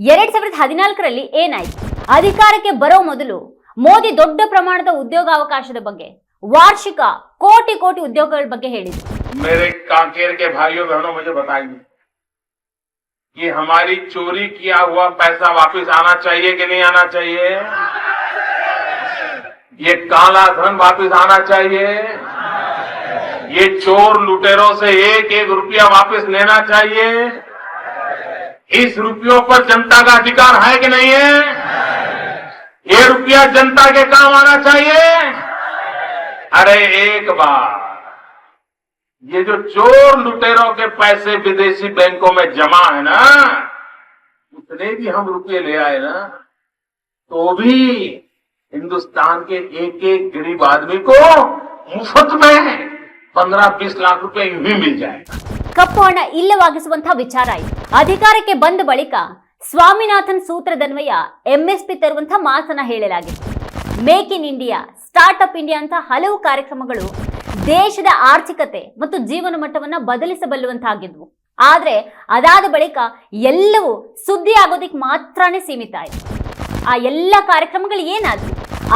ಎರಡ್ ಸಾವಿರದ ಹದಿನಾಲ್ಕರಲ್ಲಿ ಏನಾಯ್ತು ಅಧಿಕಾರಕ್ಕೆ ಬರೋ ಮೊದಲು ಮೋದಿ ದೊಡ್ಡ ಪ್ರಮಾಣದ ಉದ್ಯೋಗಾವಕಾಶದ ಬಗ್ಗೆ ವಾರ್ಷಿಕ ಕೋಟಿ ಕೋಟಿ ಉದ್ಯೋಗಗಳ ಬಗ್ಗೆ ಹೇಳಿದ್ರು मेरे कांकेर के भाइयों बहनों मुझे बताइए कि हमारी चोरी किया हुआ पैसा वापस आना चाहिए कि नहीं आना चाहिए ये काला धन वापस आना चाहिए ये चोर लुटेरों से एक एक रुपया वापस लेना चाहिए इस रुपयों पर जनता का अधिकार है कि नहीं है? ये रुपया जनता के काम आना चाहिए? अरे एक बार। ये जो चोर लुटेरों के पैसे विदेशी बैंकों में जमा है ना, उतने भी हम रुपये ले आए ना तो भी हिंदुस्तान के एक एक गरीब आदमी को मुफ़्त में पंद्रह बीस लाख रुपए यूँ ही मिल जाएगा। ಕಪ್ಪು ಹಣ ಇಲ್ಲವಾಗಿಸುವಂತಹ ವಿಚಾರ ಆಯಿತು ಅಧಿಕಾರಕ್ಕೆ ಬಂದ ಬಳಿಕ ಸ್ವಾಮಿನಾಥನ್ ಸೂತ್ರದನ್ವಯ ಎಂಎಸ್ಪಿ ತರುವಂತಹ ಮಾತನ್ನ ಹೇಳಲಾಗಿತ್ತು. Make in India startup India ಅಂತ ಹಲವು ಕಾರ್ಯಕ್ರಮಗಳು ದೇಶದ ಆರ್ಥಿಕತೆ ಮತ್ತು ಜೀವನ ಮಟ್ಟವನ್ನ ಬದಲಿಸಬಲ್ಲುವಂತಾಗಿದ್ವು. ಆದ್ರೆ ಅದಾದ ಬಳಿಕ ಎಲ್ಲವೂ ಸುದ್ದಿ ಆಗೋದಕ್ಕೆ ಮಾತ್ರನೇ ಸೀಮಿತ ಆಯಿತು. ಆ ಎಲ್ಲ ಕಾರ್ಯಕ್ರಮಗಳು ಏನಾದ್ರು,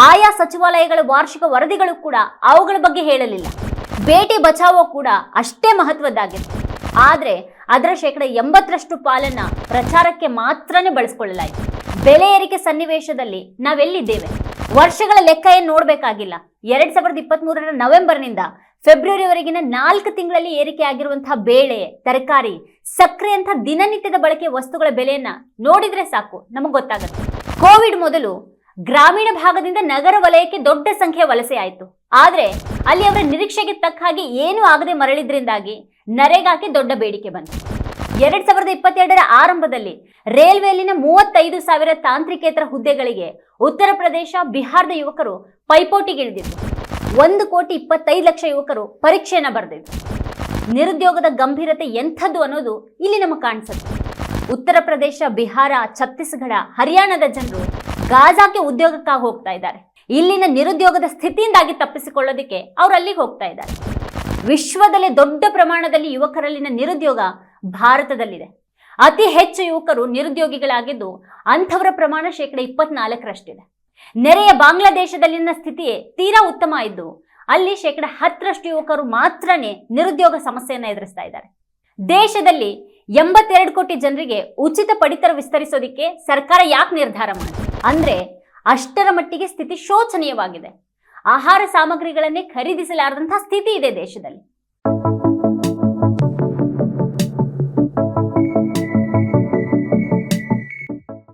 ಆಯಾ ಸಚಿವಾಲಯಗಳ ವಾರ್ಷಿಕ ವರದಿಗಳು ಕೂಡ ಅವುಗಳ ಬಗ್ಗೆ ಹೇಳಲಿಲ್ಲ. ಬೇಟಿ ಬಚಾವೋ ಕೂಡ ಅಷ್ಟೇ ಮಹತ್ವದ್ದಾಗಿತ್ತು. ಆದರೆ ಅದರ ಶೇಕಡ ಎಂಬತ್ತರಷ್ಟು ಪಾಲನ್ನ ಪ್ರಚಾರಕ್ಕೆ ಮಾತ್ರನೇ ಬಳಸ್ಕೊಳ್ಳಲಾಯಿತು. ಬೆಲೆ ಏರಿಕೆ ಸನ್ನಿವೇಶದಲ್ಲಿ ನಾವೆಲ್ಲಿದ್ದೇವೆ? ವರ್ಷಗಳ ಲೆಕ್ಕ ಏನು ನೋಡಬೇಕಾಗಿಲ್ಲ. ಎರಡ್ ಸಾವಿರದ ಇಪ್ಪತ್ತ್ ಮೂರರ ನವೆಂಬರ್ನಿಂದ ಫೆಬ್ರವರಿವರೆಗಿನ ನಾಲ್ಕು ತಿಂಗಳಲ್ಲಿ ಏರಿಕೆ ಆಗಿರುವಂತಹ ಬೇಳೆ, ತರಕಾರಿ, ಸಕ್ಕರೆ ಅಂತ ದಿನನಿತ್ಯದ ಬಳಕೆ ವಸ್ತುಗಳ ಬೆಲೆಯನ್ನ ನೋಡಿದ್ರೆ ಸಾಕು, ನಮಗೆ ಗೊತ್ತಾಗುತ್ತೆ. ಕೋವಿಡ್ ಮೊದಲು ಗ್ರಾಮೀಣ ಭಾಗದಿಂದ ನಗರ ವಲಯಕ್ಕೆ ದೊಡ್ಡ ಸಂಖ್ಯೆ ವಲಸೆ ಆಯಿತು. ಆದ್ರೆ ಅಲ್ಲಿ ಅವರ ನಿರೀಕ್ಷೆಗೆ ತಕ್ಕ ಹಾಗೆ ಏನೂ ಆಗದೆ ಮರಳಿದ್ರಿಂದಾಗಿ ನರೇಗಾಕ್ಕೆ ದೊಡ್ಡ ಬೇಡಿಕೆ ಬಂತು. ಎರಡ್ ಸಾವಿರದ ಇಪ್ಪತ್ತೆರಡರ ಆರಂಭದಲ್ಲಿ ರೈಲ್ವೆಯಲ್ಲಿನ ಮೂವತ್ತೈದು ಸಾವಿರ ತಾಂತ್ರಿಕೇತರ ಹುದ್ದೆಗಳಿಗೆ ಉತ್ತರ ಪ್ರದೇಶ, ಬಿಹಾರದ ಯುವಕರು ಪೈಪೋಟಿಗಿಳಿದಿದ್ರು ಒಂದು ಕೋಟಿ ಇಪ್ಪತ್ತೈದು ಲಕ್ಷ ಯುವಕರು ಪರೀಕ್ಷೆಯನ್ನ ಬರೆದಿದ್ರು ನಿರುದ್ಯೋಗದ ಗಂಭೀರತೆ ಎಂಥದ್ದು ಅನ್ನೋದು ಇಲ್ಲಿ ನಮಗೆ ಕಾಣಿಸುತ್ತೆ. ಉತ್ತರ ಪ್ರದೇಶ, ಬಿಹಾರ, ಛತ್ತೀಸ್ಗಢ, ಹರಿಯಾಣದ ಜನರು ಗಾಜಾಕ್ಕೆ ಉದ್ಯೋಗಕ್ಕಾಗಿ ಹೋಗ್ತಾ ಇದ್ದಾರೆ. ಇಲ್ಲಿನ ನಿರುದ್ಯೋಗದ ಸ್ಥಿತಿಯಿಂದಾಗಿ ತಪ್ಪಿಸಿಕೊಳ್ಳೋದಕ್ಕೆ ಅವರು ಅಲ್ಲಿಗೆ ಹೋಗ್ತಾ ಇದ್ದಾರೆ. ವಿಶ್ವದಲ್ಲೇ ದೊಡ್ಡ ಪ್ರಮಾಣದಲ್ಲಿ ಯುವಕರಲ್ಲಿನ ನಿರುದ್ಯೋಗ ಭಾರತದಲ್ಲಿದೆ. ಅತಿ ಹೆಚ್ಚು ಯುವಕರು ನಿರುದ್ಯೋಗಿಗಳಾಗಿದ್ದು ಅಂಥವರ ಪ್ರಮಾಣ ಶೇಕಡ ಇಪ್ಪತ್ನಾಲ್ಕರಷ್ಟಿದೆ. ನೆರೆಯ ಬಾಂಗ್ಲಾದೇಶದಲ್ಲಿನ ಸ್ಥಿತಿಯೇ ತೀರಾ ಉತ್ತಮ ಇದ್ದು, ಅಲ್ಲಿ ಶೇಕಡ ಹತ್ತರಷ್ಟು ಯುವಕರು ಮಾತ್ರನೇ ನಿರುದ್ಯೋಗ ಸಮಸ್ಯೆಯನ್ನು ಎದುರಿಸ್ತಾ ಇದ್ದಾರೆ. ದೇಶದಲ್ಲಿ ಎಂಬತ್ತೆರಡು ಕೋಟಿ ಜನರಿಗೆ ಉಚಿತ ಪಡಿತರ ವಿಸ್ತರಿಸೋದಿಕ್ಕೆ ಸರ್ಕಾರ ಯಾಕೆ ನಿರ್ಧಾರ ಮಾಡಿದೆ? ಅಂದ್ರೆ ಅಷ್ಟರ ಮಟ್ಟಿಗೆ ಸ್ಥಿತಿ ಶೋಚನೀಯವಾಗಿದೆ. ಆಹಾರ ಸಾಮಗ್ರಿಗಳನ್ನೇ ಖರೀದಿಸಲಾರದಂತಹ ಸ್ಥಿತಿ ಇದೆ ದೇಶದಲ್ಲಿ.